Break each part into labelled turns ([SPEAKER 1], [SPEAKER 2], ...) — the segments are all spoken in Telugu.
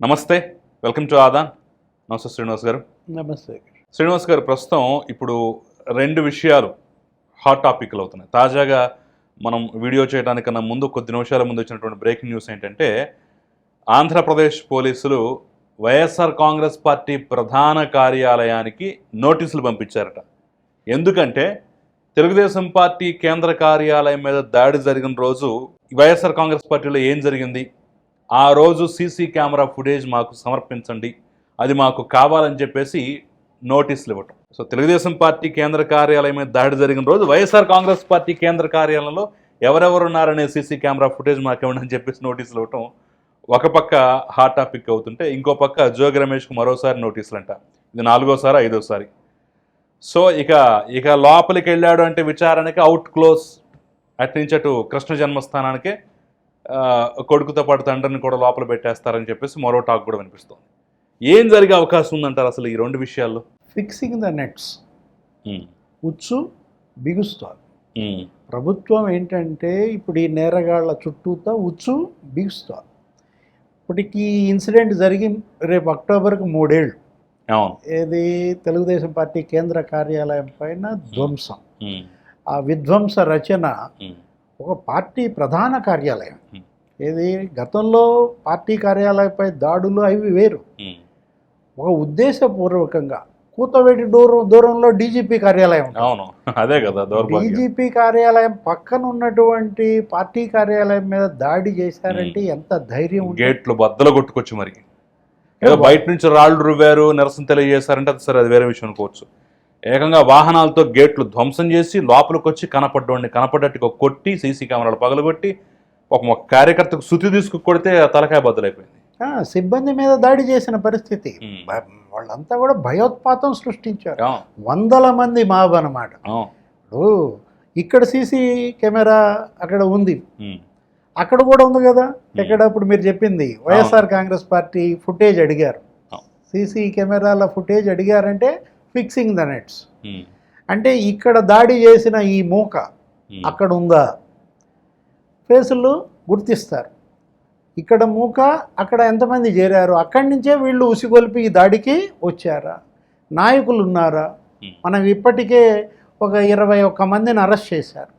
[SPEAKER 1] నమస్తే వెల్కమ్ టు ఆదాన్. నమస్తే శ్రీనివాస్ గారు.
[SPEAKER 2] నమస్తే.
[SPEAKER 1] శ్రీనివాస్ గారు ప్రస్తుతం ఇప్పుడు రెండు విషయాలు హాట్ టాపిక్లు అవుతున్నాయి. తాజాగా మనం వీడియో చేయడానికన్నా ముందు కొద్ది నిమిషాల ముందు వచ్చినటువంటి బ్రేకింగ్ న్యూస్ ఏంటంటే ఆంధ్రప్రదేశ్ పోలీసులు వైఎస్ఆర్ కాంగ్రెస్ పార్టీ ప్రధాన కార్యాలయానికి నోటీసులు పంపించారట. ఎందుకంటే తెలుగుదేశం పార్టీ కేంద్ర కార్యాలయం మీద దాడి జరిగిన రోజు వైఎస్ఆర్ కాంగ్రెస్ పార్టీలో ఏం జరిగింది? ఆ రోజు సీసీ కెమెరా ఫుటేజ్ మాకు సమర్పించండి. అది మాకు కావాలని చెప్పేసి నోటీసులు ఇవ్వటం. సో తెలుగుదేశం పార్టీ కేంద్ర కార్యాలయం మీద దాడి జరిగిన రోజు వైఎస్ఆర్ కాంగ్రెస్ పార్టీ కేంద్ర కార్యాలయంలో ఎవరెవరు ఉన్నారనే సీసీ కెమెరా ఫుటేజ్ మాకు ఇవ్వండి అని చెప్పేసి నోటీసులు ఇవ్వటం ఒక పక్క హాట్ టాపిక్ అవుతుంటే ఇంకో పక్క జోగి రమేష్కు మరోసారి నోటీసులు అంట ఇది నాలుగోసారి ఐదోసారి. సో ఇక ఇక లోపలికి వెళ్ళాడు అంటే విచారణకి అవుట్ క్లోజ్ అటు నుంచి అటు కృష్ణ జన్మస్థానానికి కొడుకుతో పాటు తండ్రిని కూడా లోపల పెట్టేస్తారని చెప్పేసి మరో టాక్ కూడా వినిపిస్తుంది. ఏం జరిగే అవకాశం ఉందంటారు అసలు ఈ రెండు విషయాల్లో?
[SPEAKER 2] ఫిక్సింగ్ ద నెట్స్ ఉచ్చు బిగుస్తారు
[SPEAKER 1] ఉమ్,
[SPEAKER 2] ప్రభుత్వం ఏంటంటే ఇప్పుడు ఈ నేరగాళ్ళ చుట్టూతా ఉచ్చు బిగుస్తారు ఇప్పటికి ఇన్సిడెంట్ జరిగి రేపు అక్టోబర్కి మూడేళ్ళు.
[SPEAKER 1] అవును.
[SPEAKER 2] ఏది తెలుగుదేశం పార్టీ కేంద్ర కార్యాలయం పైన ధ్వంసం.
[SPEAKER 1] ఉమ్,
[SPEAKER 2] ఆ విధ్వంస రచన ఒక పార్టీ ప్రధాన కార్యాలయం. ఏది? గతంలో పార్టీ కార్యాలయంపై దాడులు అవి వేరు. ఒక ఉద్దేశపూర్వకంగా కూతవేటి దూరం దూరంలో డీజీపీ కార్యాలయం.
[SPEAKER 1] అవును. అదే కదా
[SPEAKER 2] డీజీపీ కార్యాలయం పక్కన ఉన్నటువంటి పార్టీ కార్యాలయం మీద దాడి చేశారంటే ఎంత ధైర్యం?
[SPEAKER 1] గేట్లు బద్దలు కొట్టుకొచ్చి మరి. ఏదో బయట నుంచి రాళ్ళు రువ్వారు నిరసన తెలియజేశారంటే అది సరే అది వేరే విషయం అనుకోవచ్చు. ఏకంగా వాహనాలతో గేట్లు ధ్వంసం చేసి లోపలికి వచ్చి కనపడ్డోడిని కనపడ్డట్టుగా కొట్టి సీసీ కెమెరాలు పగలగొట్టి ఒక కార్యకర్తకు శృతి తీసుకు కొడితే తలకాయ బద్దలైపోయింది.
[SPEAKER 2] సిబ్బంది మీద దాడి చేసిన పరిస్థితి. వాళ్ళంతా కూడా భయోత్పాతం సృష్టించారు. వందల మంది మాబ్ అన్నమాట
[SPEAKER 1] అవును.
[SPEAKER 2] ఇప్పుడు ఇక్కడ సీసీ కెమెరా అక్కడ ఉంది. అక్కడ కూడా ఉంది కదా. ఎక్కడ ఇప్పుడు మీరు చెప్పింది. వైఎస్ఆర్ కాంగ్రెస్ పార్టీ ఫుటేజ్ అడిగారు. సీసీ కెమెరాల ఫుటేజ్ అడిగారంటే ఫిక్సింగ్ ద నెట్స్ అంటే ఇక్కడ దాడి చేసిన ఈ మూక
[SPEAKER 1] ఉమ్.
[SPEAKER 2] అక్కడ ఉందా ఫేసులు గుర్తిస్తారు. ఇక్కడ మూక అక్కడ ఎంతమంది చేరారు? అక్కడి నుంచే వీళ్ళు ఉసిగొల్పి ఈ దాడికి వచ్చారా? నాయకులు ఉన్నారా?
[SPEAKER 1] ఉమ్.
[SPEAKER 2] మనం ఇప్పటికే ఒక ఇరవై ఒక్క మందిని అరెస్ట్ చేశారు.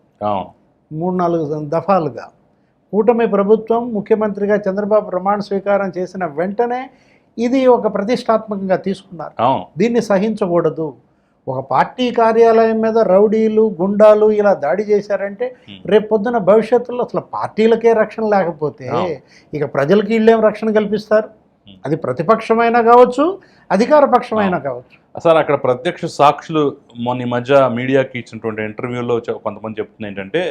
[SPEAKER 2] మూడు నాలుగు దఫాలుగా. కూటమి ప్రభుత్వం ముఖ్యమంత్రిగా చంద్రబాబు ప్రమాణ స్వీకారం చేసిన వెంటనే ఇది ఒక ప్రతిష్టాత్మకంగా తీసుకున్నారు. దీన్ని సహించకూడదు. ఒక పార్టీ కార్యాలయం మీద రౌడీలు గుండాలు ఇలా దాడి చేశారంటే. రేపు పొద్దున భవిష్యత్తులో అసలు పార్టీలకే రక్షణ లేకపోతే. ఇక ప్రజలకి వీళ్ళేం రక్షణ కల్పిస్తారు. అది ప్రతిపక్షమైనా కావచ్చు అధికార పక్షమైనా కావచ్చు.
[SPEAKER 1] అసలు అక్కడ ప్రత్యక్ష సాక్షులు మొన్న మధ్య మీడియాకి ఇచ్చినటువంటి ఇంటర్వ్యూలో కొంతమంది చెప్తుంది ఏంటంటే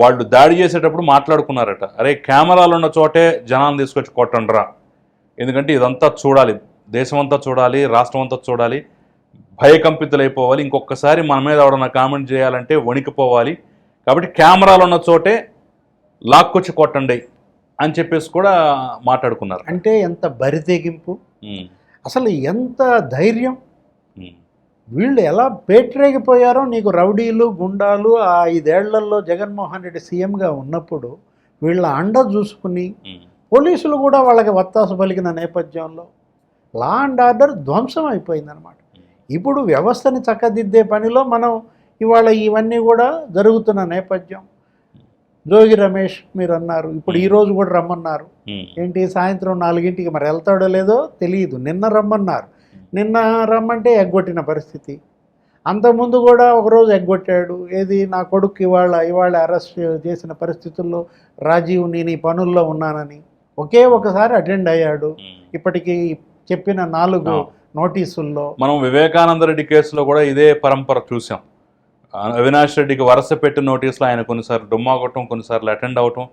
[SPEAKER 1] వాళ్ళు దాడి చేసేటప్పుడు మాట్లాడుకున్నారట. అరే కెమెరాలు ఉన్న చోటే జనాలను తీసుకొచ్చి కొట్టండిరా. ఎందుకంటే ఇదంతా చూడాలి. దేశం అంతా చూడాలి రాష్ట్రం అంతా చూడాలి. భయకంపితులైపోవాలి. ఇంకొకసారి మన మీద ఎవడన్నా కామెంట్ చేయాలంటే వణికిపోవాలి. కాబట్టి కెమెరాలు ఉన్న చోటే లాక్కొచ్చి కొట్టండి అని చెప్పేసి కూడా మాట్లాడుకున్నారు.
[SPEAKER 2] అంటే ఎంత బరితెగింపు అసలు ఎంత ధైర్యం? వీళ్ళు ఎలా పేటరేగిపోయారో నీకు రౌడీలు గుండాలు ఆ ఐదేళ్ళలో జగన్మోహన్ రెడ్డి సీఎంగా ఉన్నప్పుడు వీళ్ళ అండ చూసుకుని పోలీసులు కూడా వాళ్ళకి వత్తాసు పలికిన నేపథ్యంలో లా అండ్ ఆర్డర్ ధ్వంసం అయిపోయిందనమాట ఇప్పుడు వ్యవస్థని చక్కదిద్దే పనిలో మనం ఇవాళ ఇవన్నీ కూడా జరుగుతున్న నేపథ్యం. జోగి రమేష్ మీరు అన్నారు ఇప్పుడు ఈ రోజు కూడా రమ్మన్నారు. ఏంటి సాయంత్రం నాలుగింటికి మరి వెళ్తాడో లేదో తెలియదు. నిన్న రమ్మన్నారు. నిన్న రమ్మంటే ఎగ్గొట్టిన పరిస్థితి. అంతకుముందు కూడా ఒకరోజు ఎగ్గొట్టాడు. ఏది నా కొడుకు ఇవాళ ఇవాళ అరెస్ట్ చేసిన పరిస్థితుల్లో రాజీవ్ నేను ఈ పనుల్లో ఉన్నానని. ఒకే ఒకసారి అటెండ్ అయ్యాడు. ఇప్పటికీ చెప్పిన నాలుగు. నోటీసుల్లో.
[SPEAKER 1] మనం వివేకానంద రెడ్డి కేసులో కూడా ఇదే పరంపర చూసాం. అవినాష్ రెడ్డికి వరుస పెట్టి నోటీసులు ఆయన కొన్నిసార్లు డుమ్మా కొట్టడం కొన్నిసార్లు అటెండ్ అవటం.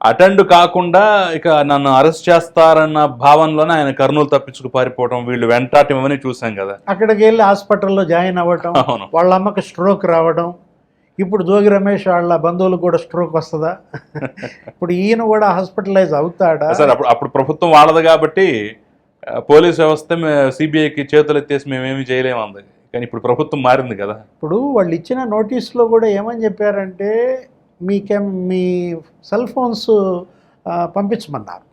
[SPEAKER 1] అటెండ్ కాకుండా ఇక నన్ను అరెస్ట్ చేస్తారన్న భావనలోనే ఆయన కర్నూలు తప్పించుకు పారిపోవడం వీళ్ళు వెంటాటం ఇవన్నీ చూసాం కదా.
[SPEAKER 2] అక్కడికి వెళ్ళి హాస్పిటల్లో జాయిన్ అవ్వటం వాళ్ళ అమ్మకి స్ట్రోక్ రావడం ఇప్పుడు జోగి రమేష్ వాళ్ళ బంధువులకు కూడా స్ట్రోక్ వస్తుందా? ఇప్పుడు ఈయన కూడా హాస్పిటలైజ్ అవుతాడా?
[SPEAKER 1] సార్ అప్పుడు అప్పుడు ప్రభుత్వం వాళ్ళది కాబట్టి పోలీస్ వ్యవస్థ సిబిఐకి చేతులు ఎత్తేసి మేమేమి చేయలేమంది కానీ ఇప్పుడు ప్రభుత్వం మారింది కదా.
[SPEAKER 2] ఇప్పుడు వాళ్ళు ఇచ్చిన నోటీస్లో కూడా ఏమని చెప్పారంటే మీకేం మీ సెల్ ఫోన్స్ పంపించమన్నారు.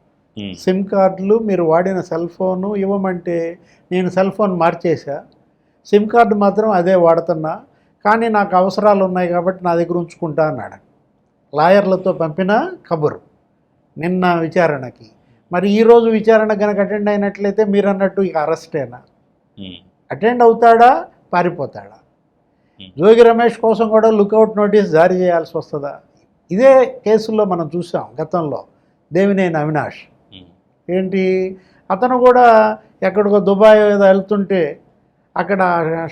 [SPEAKER 2] సిమ్ కార్డులు మీరు వాడిన సెల్ ఫోను ఇవ్వమంటే నేను సెల్ ఫోన్ మార్చేసా సిమ్ కార్డు మాత్రం అదే వాడుతున్నా. కానీ నాకు అవసరాలు ఉన్నాయి కాబట్టి నా దగ్గర ఉంచుకుంటా అన్నాడు. లాయర్లతో పంపిన కబురు. నిన్న విచారణకి. మరి ఈరోజు విచారణ కనుక అటెండ్ అయినట్లయితే మీరు అన్నట్టు ఇక అరెస్టేనా? అటెండ్ అవుతాడా? పారిపోతాడా. జోగి రమేష్ కోసం కూడా లుకౌట్ నోటీస్ జారీ చేయాల్సి వస్తుందా? ఇదే కేసుల్లో మనం చూసాం గతంలో. దేవినేని అవినాష్. ఏంటి? అతను కూడా ఎక్కడికో దుబాయ్ ఏదో వెళ్తుంటే అక్కడ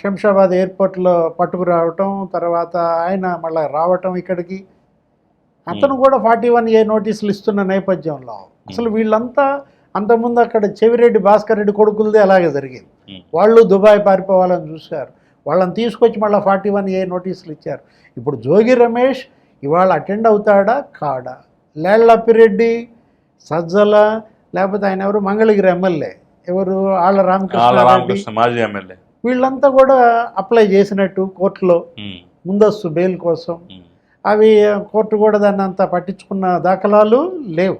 [SPEAKER 2] శంషాబాద్ ఎయిర్పోర్ట్లో పట్టుకురావటం తర్వాత ఆయన మళ్ళీ రావటం ఇక్కడికి. అతను కూడా ఫార్టీ వన్ ఏ నోటీసులు ఇస్తున్న నేపథ్యంలో అసలు వీళ్ళంతా అంతకుముందు అక్కడ చెవిరెడ్డి భాస్కర్ రెడ్డి కొడుకులదే అలాగే జరిగింది. వాళ్ళు దుబాయ్ పారిపోవాలని చూశారు. వాళ్ళని తీసుకొచ్చి మళ్ళీ ఫార్టీ వన్ ఏ నోటీసులు ఇచ్చారు. ఇప్పుడు జోగి రమేష్ ఇవాళ అటెండ్ అవుతాడా? కాడా? లేళ్ళప్పిరెడ్డి సజ్జల లేకపోతే ఆయన ఎవరు? మంగళగిరి ఎమ్మెల్యే. ఎవరు? ఆళ్ళ
[SPEAKER 1] రామకృష్ణ మాజీ ఎమ్మెల్యే.
[SPEAKER 2] వీళ్ళంతా కూడా అప్లై చేసినట్టు కోర్టులో ముందస్తు బెయిల్ కోసం. అవి కోర్టు కూడా దాన్ని అంతా పట్టించుకున్న దాఖలాలు లేవు.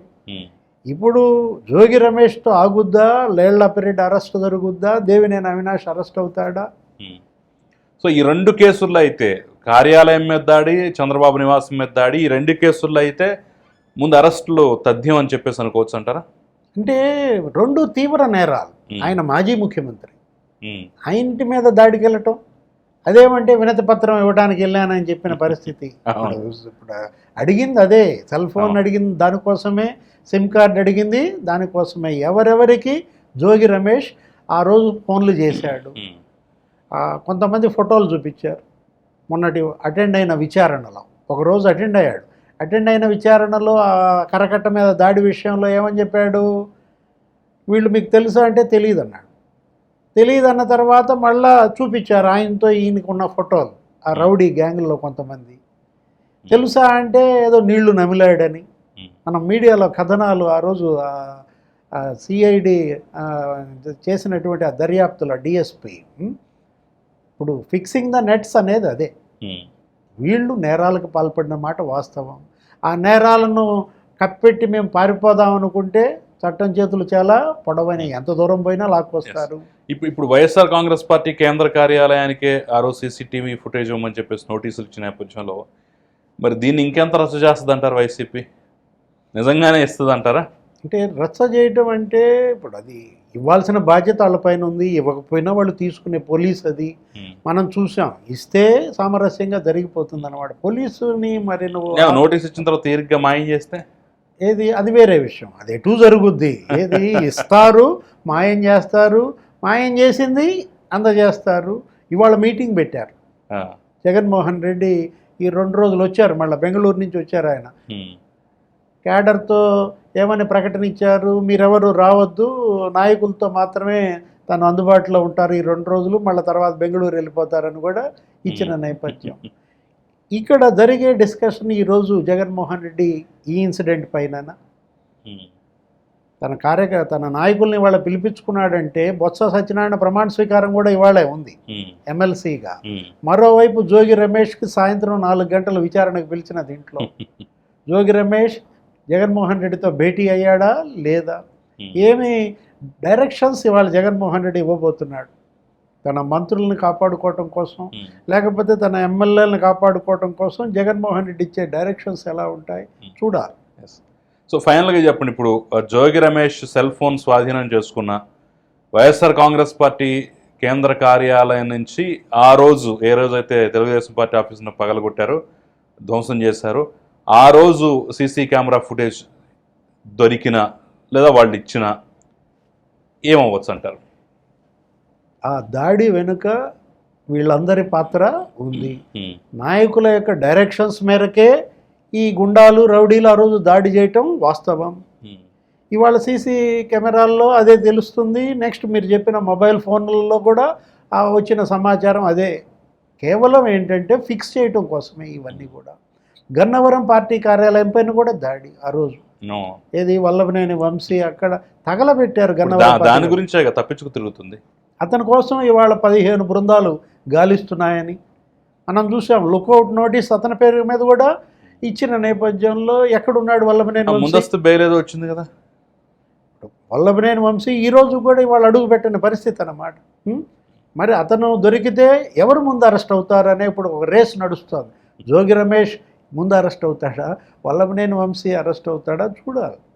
[SPEAKER 2] ఇప్పుడు జోగి రమేష్తో ఆగుద్దా? లేళ్ళప్పిరెడ్డి అరెస్ట్ జరుగుద్దా? దేవినేని అవినాష్ అరెస్ట్ అవుతాడా.
[SPEAKER 1] సో ఈ రెండు కేసుల్లో అయితే కార్యాలయం మీద దాడి చంద్రబాబు నివాసం మీద దాడి ఈ రెండు కేసుల్లో అయితే ముందు అరెస్టులు తథ్యం అని చెప్పేసి అనుకోవచ్చు అంటారా?
[SPEAKER 2] అంటే రెండు తీవ్ర నేరాలు. ఆయన మాజీ ముఖ్యమంత్రి. ఆ ఇంటి మీద దాడికి వెళ్ళటం అదేమంటే వినతి పత్రం ఇవ్వడానికి వెళ్ళానని చెప్పిన పరిస్థితి. ఇప్పుడు అడిగింది అదే. Cell phone. అడిగింది దానికోసమే సిమ్ కార్డ్ అడిగింది దానికోసమే ఎవరెవరికి? జోగి రమేష్ ఆ రోజు ఫోన్లు చేశాడు. కొంతమంది ఫోటోలు చూపించారు. మొన్నటి అటెండ్ అయిన విచారణలో. ఒకరోజు అటెండ్ అయ్యాడు. అటెండ్ అయిన విచారణలో ఆ కరకట్ట మీద దాడి విషయంలో ఏమని చెప్పాడు? వీళ్ళు మీకు తెలుసా అంటే తెలియదు అన్నాడు తెలియదు అన్న తర్వాత మళ్ళా చూపించారు ఆయనతో ఈయనకు ఉన్న ఫోటోలు. ఆ రౌడీ గ్యాంగ్లో కొంతమంది. తెలుసా అంటే ఏదో నీళ్ళు నమిలాడని. మనం మీడియాలో కథనాలు ఆ రోజు సిఐడి చేసినటువంటి ఆ దర్యాప్తులో డిఎస్పి ఇప్పుడు ఫిక్సింగ్ ద నెట్స్ అనేది అదే. వీళ్ళు నేరాలకు పాల్పడిన మాట వాస్తవం. ఆ నేరాలను కప్పెట్టి మేము పారిపోదాం అనుకుంటే చట్టం చేతులు చాలా పొడవైన ఎంత దూరం పోయినా లాక్కొస్తారు.
[SPEAKER 1] ఇప్పుడు ఇప్పుడు వైఎస్ఆర్ కాంగ్రెస్ పార్టీ కేంద్ర కార్యాలయానికే ఆ రోజు సీసీటీవీ ఫుటేజ్ ఇవ్వమని చెప్పేసి నోటీసులు ఇచ్చిన నేపథ్యంలో మరి దీన్ని ఇంకెంత రచ్చ చేస్తుంది అంటారు వైసీపీ? నిజంగానే ఇస్తుంది అంటారా
[SPEAKER 2] అంటే రచ్చ చేయటం అంటే ఇప్పుడు అది ఇవ్వాల్సిన బాధ్యత వాళ్ళపైన ఉంది ఇవ్వకపోయినా వాళ్ళు తీసుకునే పోలీస్ అది.
[SPEAKER 1] ఉమ్.
[SPEAKER 2] మనం చూసాం ఇస్తే సామరస్యంగా జరిగిపోతుంది అనమాట పోలీసుని మరి నువ్వు
[SPEAKER 1] నోటీస్ ఇచ్చిన తర్వాత తీరిగ్గా మాయం చేస్తే?
[SPEAKER 2] ఏది? అది వేరే విషయం. అది ఎటు జరుగుద్ది. ఏది? ఇస్తారు మాయం చేస్తారు. మాయం చేసింది అందజేస్తారు. ఇవాళ మీటింగ్ పెట్టారు. జగన్మోహన్ రెడ్డి ఈ రెండు రోజులు వచ్చారు. మళ్ళీ బెంగళూరు నుంచి వచ్చారు ఆయన. క్యాడర్తో ఏమని ప్రకటన ఇచ్చారు? మీరెవరు? రావద్దు. నాయకులతో మాత్రమే తను అందుబాటులో ఉంటారు ఈ రెండు రోజులు. మళ్ళీ తర్వాత బెంగళూరు వెళ్ళిపోతారని కూడా ఇచ్చిన నేపథ్యం. ఇక్కడ జరిగే డిస్కషన్ ఈరోజు జగన్మోహన్ రెడ్డి ఈ ఇన్సిడెంట్ పైన తన కార్యక తన నాయకుల్ని ఇవాళ పిలిపించుకున్నాడంటే బొత్స సత్యనారాయణ ప్రమాణ స్వీకారం కూడా ఇవాళే ఉంది ఎమ్మెల్సీగా. మరోవైపు జోగి రమేష్కి సాయంత్రం నాలుగు గంటలు విచారణకు పిలిచిన దీంట్లో. జోగి రమేష్ జగన్మోహన్ రెడ్డితో భేటీ అయ్యాడా లేదా? ఏమి డైరెక్షన్స్ ఇవాళ జగన్మోహన్ రెడ్డి ఇవ్వబోతున్నాడు. తన మంత్రులను కాపాడుకోవటం కోసం లేకపోతే తన ఎమ్మెల్యేలను కాపాడుకోవటం కోసం జగన్మోహన్ రెడ్డి ఇచ్చే డైరెక్షన్స్ ఎలా ఉంటాయి? చూడాలి.
[SPEAKER 1] సో ఫైనల్గా చెప్పండి ఇప్పుడు జోగి రమేష్ సెల్ ఫోన్ స్వాధీనం చేసుకున్న వైఎస్ఆర్ కాంగ్రెస్ పార్టీ కేంద్ర కార్యాలయం నుంచి ఆ రోజు ఏ రోజు అయితే తెలుగుదేశం పార్టీ ఆఫీస్ను పగలగొట్టారో ధ్వంసం చేశారు ఆ రోజు సీసీ కెమెరా ఫుటేజ్ దొరికిన లేదా వాళ్ళు ఇచ్చిన ఏమవ్వచ్చు అంటారు
[SPEAKER 2] ఆ దాడి వెనుక వీళ్ళందరి పాత్ర ఉంది. నాయకుల యొక్క డైరెక్షన్స్ మేరకే ఈ గుండాలు రౌడీలు ఆ రోజు దాడి చేయటం వాస్తవం. ఇవాళ సీసీ కెమెరాల్లో అదే తెలుస్తుంది. నెక్స్ట్ మీరు చెప్పిన మొబైల్ ఫోన్లలో కూడా ఆ వచ్చిన సమాచారం అదే. కేవలం ఏంటంటే ఫిక్స్ చేయటం కోసమే ఇవన్నీ కూడా. గన్నవరం పార్టీ కార్యాలయం పైన కూడా దాడి ఆ రోజు. ఏది వల్లభనేని వంశీ అక్కడ తగలబెట్టారు గన్నవరం
[SPEAKER 1] దాని. గురించే తప్పించుకు తిరుగుతుంది.
[SPEAKER 2] అతని కోసం ఇవాళ పదిహేను బృందాలు గాలిస్తున్నాయని. మనం చూసాం లుకౌట్ నోటీస్ అతని పేరు మీద కూడా ఇచ్చిన నేపథ్యంలో ఎక్కడున్నాడు వల్లభనేని
[SPEAKER 1] ముందస్తు బెయిల్ ఏదో వచ్చింది కదా.
[SPEAKER 2] వల్లభనేని వంశీ ఈరోజు కూడా ఇవాళ అడుగు పెట్టిన పరిస్థితి అన్నమాట? మరి అతను దొరికితే ఎవరు ముందు అరెస్ట్ అవుతారనే ఇప్పుడు ఒక రేస్ నడుస్తుంది. జోగి రమేష్ ముందు అరెస్ట్ అవుతాడా? వల్లభనేని వంశీ అరెస్ట్ అవుతాడా? చూడాలి.